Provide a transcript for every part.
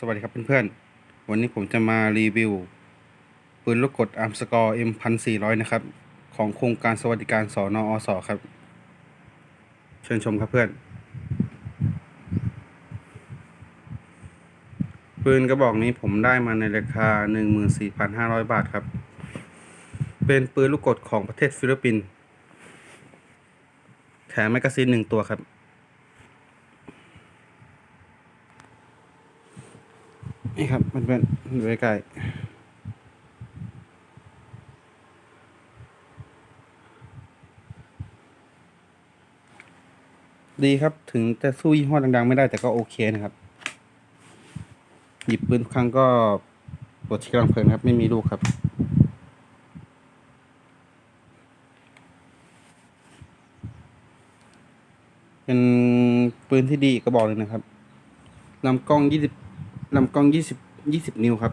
สวัสดีครับเพื่อนๆ วันนี้ผมจะมารีวิว ปืนลูกกดอาร์มสกอร์ M 1 4 0 0 นะครับ ของโครงการสวัสดิการสอนออสครับ เชิญชมครับเพื่อน ปืนกระบอกนี้ผมได้มาในราคา 14,500 บาทครับ เป็นปืนลูกกดของประเทศฟิลิปปินส์แถมแมกกาซีนหนึ่งตัวครับ นี่ครับเพื่อนๆดูใกล้ดีครับ ถึงจะสู้ยี่ห้อดัง ๆ ไม่ได้แต่ก็โอเคนะครับ หยิบปืนทุกครั้งก็ปลดชิกลังเพลินครับ ไม่มีลูกครับ เป็นปืนที่ดีกกระบอกเลยนะครับลำกล้องยี่สิบ ลำกล้องยี่สิบยี่สิบนิ้วครับ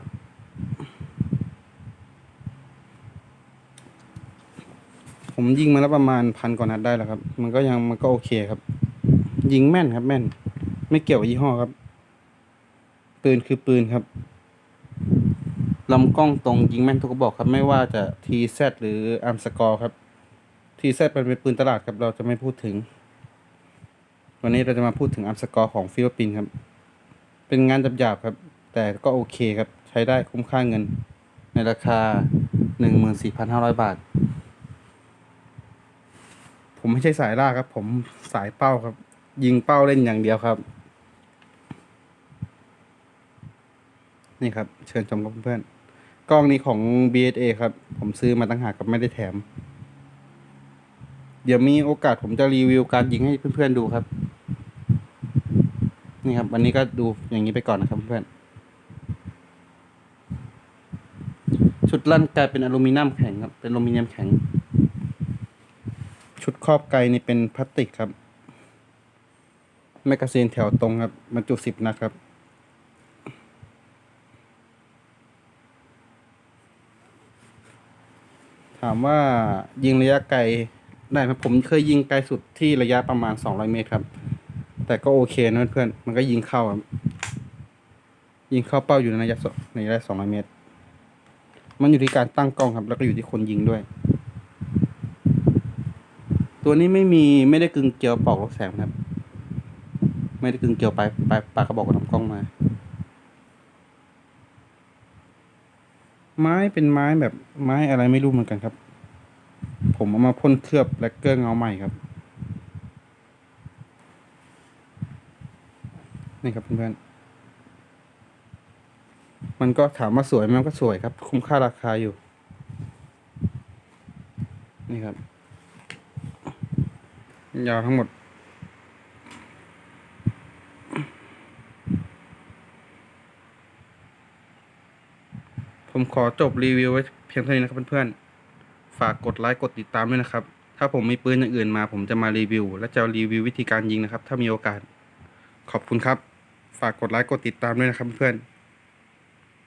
ผมยิงมาแล้วประมาณพันกว่านัดได้แล้วครับ มันก็ยังมันก็โอเคครับ ยิงแม่นครับแม่น ไม่เกี่ยวกับยี่ห้อครับ ปืนคือปืนครับลำกล้องตรงยิงแม่นทุกกระบอกครับ ไม่ว่าจะ TZ หรืออาร์มสกอร์ครับ TZ เป็นเป็นปืนตลาดครับเราจะไม่พูดถึง วันนี้เราจะมาพูดถึงอาร์มสกอร์ของฟิลิปปินส์ครับ เป็นงานหยาบๆครับ แต่ก็โอเคครับ ใช้ได้คุ้มค่าเงิน ในราคา 14,500 บาท ผมไม่ใช่สายล่าครับ ผมสายเป้าครับ ยิงเป้าเล่นอย่างเดียวครับ นี่ครับ เชิญชมครับเพื่อนๆกล้องนี้ของ BSA ครับ ผมซื้อมาตั้งหากกับไม่ได้แถม เดี๋ยวมีโอกาสผมจะรีวิวการยิงให้เพื่อนๆดูครับ นี่ครับวันนี้ก็ดูอย่างนี้ไปก่อนนะครับเพื่อนชุดลั่นกลายเป็นอลูมิเนียมแข็งครับ เป็นอลูมิเนียมแข็ง ชุดครอบไกลนี่เป็นพลาสติกครับ แมกกาซีนแถวตรงครับบรรจุสิบนัดครับถามว่ายิงระยะไกลได้ไหมผมเคยยิงไกลสุดที่ระยะประมาณสองร้อยเมตรครับ แต่ก็โอเคนะเพื่อนมันก็ยิงเข้าครับยิงเข้าเป้าอยู่ในระยะในระยะสองร้อยเมตร มันอยู่ที่การตั้งกล้องครับ แล้วก็อยู่ที่คนยิงด้วย ตัวนี้ไม่มีไม่ได้กึ่งเกลียวปอกลูกแสงครับ ไม่ได้กึ่งเกลียวปลายปลายปายกระบอกกับลำกล้องมา ไม้เป็นไม้แบบไม้อะไรไม่รู้เหมือนกันครับ ผมเอามาพ่นเคลือบแลกเกอร์เงาใหม่ครับ นี่ครับเพื่อนๆมันก็ถามว่าสวยไหมมันก็สวยครับ คุ้มค่าราคาอยู่ นี่ครับ ยาวทั้งหมดผมขอจบรีวิวไว้เพียงเท่านี้นะครับเพื่อนๆ ฝากกดไลค์กดติดตามด้วยนะครับ ถ้าผมมีปืนอย่างอื่นมาผมจะมารีวิว และจะรีวิววิธีการยิงนะครับ ถ้ามีโอกาส ขอบคุณครับ ฝากกดไลค์กดติดตามด้วยนะครับเพื่อน